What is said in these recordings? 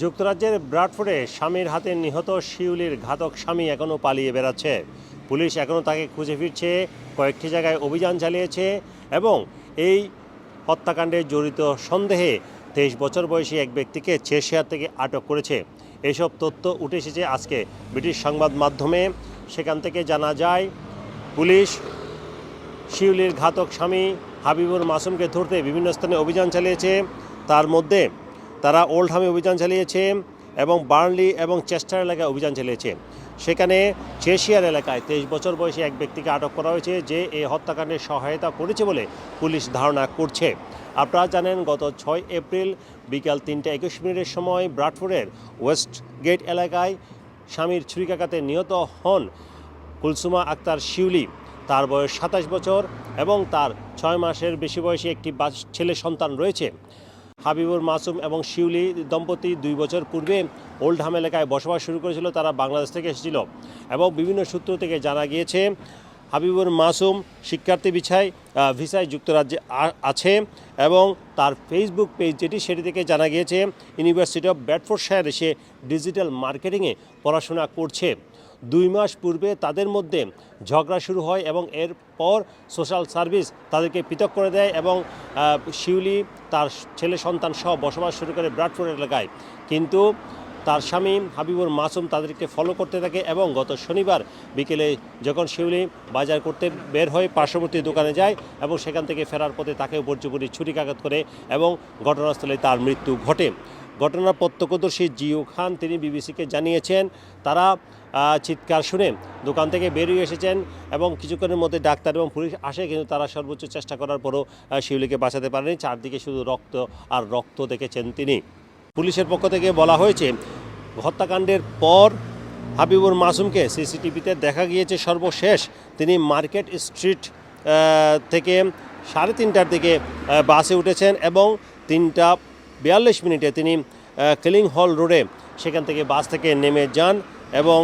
যুক্তরাজ্যের ব্রাডফোর্ডে স্বামীর হাতে নিহত শিউলির ঘাতক স্বামী এখনও পালিয়ে বেড়াচ্ছে। পুলিশ এখনও তাকে খুঁজে ফিরছে, কয়েকটি জায়গায় অভিযান চালিয়েছে এবং এই হত্যাকাণ্ডে জড়িত সন্দেহে তেইশ বছর বয়সী এক ব্যক্তিকে চেশিয়ার থেকে আটক করেছে। এসব তথ্য উঠে এসেছে আজকে ব্রিটিশ সংবাদ মাধ্যমে। সেখান থেকে জানা যায়, পুলিশ শিউলির ঘাতক স্বামী হাবিবুর মাসুমকে ধরতে বিভিন্ন স্থানে অভিযান চালিয়েছে। তার মধ্যে তারা ওল্ড হামে অভিযান চালিয়েছে এবং বার্নলি এবং চেস্টার এলাকায় অভিযান চালিয়েছে। সেখানে চেশিয়ার এলাকায় তেইশ বছর বয়সী এক ব্যক্তিকে আটক করা হয়েছে যে এই হত্যাকাণ্ডে সহায়তা করেছে বলে পুলিশ ধারণা করছে। আপনারা জানেন, গত ছয় এপ্রিল বিকাল তিনটা একুশ মিনিটের সময় ব্রাডফোর্ডের ওয়েস্ট গেট এলাকায় স্বামীর ছুরিকাঘাতে নিহত হন কুলসুমা আক্তার শিউলি। তার বয়স সাতাশ বছর এবং তার ছয় মাসের বেশি বয়সী একটি ছেলে সন্তান রয়েছে। হাবিবুর মাসুম এবং শিউলি দম্পতি দুই বছর পূর্বে ওল্ডহাম এলাকায় বসবাস শুরু করেছিল, তারা বাংলাদেশ থেকে এসেছিল এবং বিভিন্ন সূত্র থেকে জানা গিয়েছে, হাবিবুর মাসুম শিক্ষার্থী বিছায় ভিসায় যুক্তরাজ্যে আছে এবং তার ফেসবুক পেজ যেটি সেটি থেকে জানা গিয়েছে, ইউনিভার্সিটি অফ ব্যাডফোর্ডশায়ারে সে ডিজিটাল মার্কেটিংয়ে পড়াশোনা করছে। দুই মাস পূর্বে তাদের মধ্যে ঝগড়া শুরু হয় এবং এরপর সোশ্যাল সার্ভিস তাদেরকে পৃথক করে দেয় এবং শিউলি তার ছেলে সন্তান সহ বসবাস শুরু করে ব্রাডফোর্ড এলাকায়। কিন্তু তার স্বামী হাবিবুর মাসুম তাদেরকে ফলো করতে থাকে এবং গত শনিবার বিকেলে যখন শিউলি বাজার করতে বের হয়ে পার্শ্ববর্তী দোকানে যায় এবং সেখান থেকে ফেরার পথে তাকে উপর্যুপরি ছুরিকাঘাত করে এবং ঘটনাস্থলে তার মৃত্যু ঘটে। ঘটনার প্রত্যক্ষদর্শী জিও খান, তিনি বিবিসিকে জানিয়েছেন, তারা চিৎকার শুনে দোকান থেকে বেরিয়ে এসেছেন এবং কিছুক্ষণের মধ্যে ডাক্তার এবং পুলিশ আসে, কিন্তু তারা সর্বোচ্চ চেষ্টা করার পরও শিউলিকে বাঁচাতে পারেনি। চারদিকে শুধু রক্ত আর রক্ত দেখেছেন তিনি। পুলিশের পক্ষ থেকে বলা হয়েছে, হত্যাকাণ্ডের পর হাবিবুর মাসুমকে সিসিটিভিতে দেখা গিয়েছে সর্বশেষ। তিনি মার্কেট স্ট্রিট থেকে সাড়ে তিনটার দিকে বাসে উঠেছেন এবং তিনটা বিয়াল্লিশ মিনিটে তিনি ক্লিং হল রোডে সেখান থেকে বাস থেকে নেমে যান এবং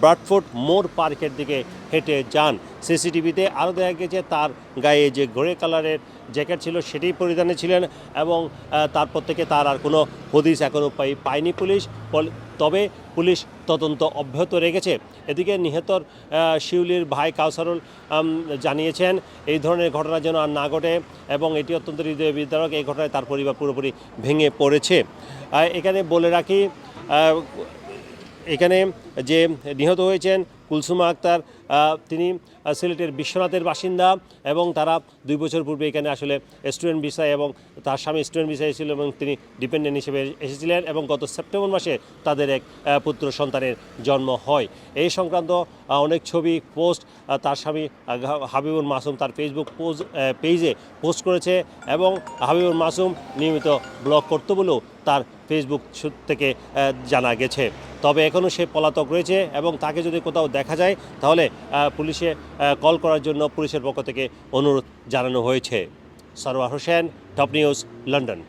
ব্রাডফোর্ড মোর পার্কের দিকে হেঁটে যান। সিসিটিভিতে আরও দেখা গেছে, তার গায়ে যে গ্রে কালারের জ্যাকেট ছিল সেটি পরিধানে ছিলেন এবং তারপর থেকে তার আর কোনো হদিস এখনও পায়নি পুলিশ। তবে পুলিশ তদন্ত অব্যাহত রেখেছে। এদিকে নিহতর শিউলির ভাই কাউসারুল জানিয়েছেন, এই ধরনের ঘটনা যেন আর না ঘটে এবং এটি অত্যন্ত হৃদয় বিদারক এই ঘটনায় তার পরিবার পুরোপুরি ভেঙে পড়েছে। এখানে বলে রাখি এখানে যে নিহত হয়েছেন কুলসুমা আক্তার তিনি সিলেটের বিশ্বনাথের বাসিন্দা এবং তারা দুই বছর পূর্বে এখানে আসলে স্টুডেন্ট ভিসায় এবং তার স্বামী স্টুডেন্ট ভিসায় ছিল এবং তিনি ডিপেন্ডেন্ট হিসেবে এসেছিলেন এবং গত সেপ্টেম্বর মাসে তাদের এক পুত্র সন্তানের জন্ম হয়। এই সংক্রান্ত অনেক ছবি, পোস্ট তার স্বামী হাবিবুর মাসুম তার ফেসবুক পোজ পেজে পোস্ট করেছে এবং হাবিবুর মাসুম নিয়মিত ব্লগ করতে বলেও তার ফেসবুক থেকে জানা গেছে। তবে এখনও সে পলাতক রয়েছে এবং তাকে যদি কোথাও দেখা যায়, তাহলে পুলিশে কল করার জন্য পুলিশের পক্ষ থেকে অনুরোধ জানানো হয়েছে। Sarwar Hossain, top news, London.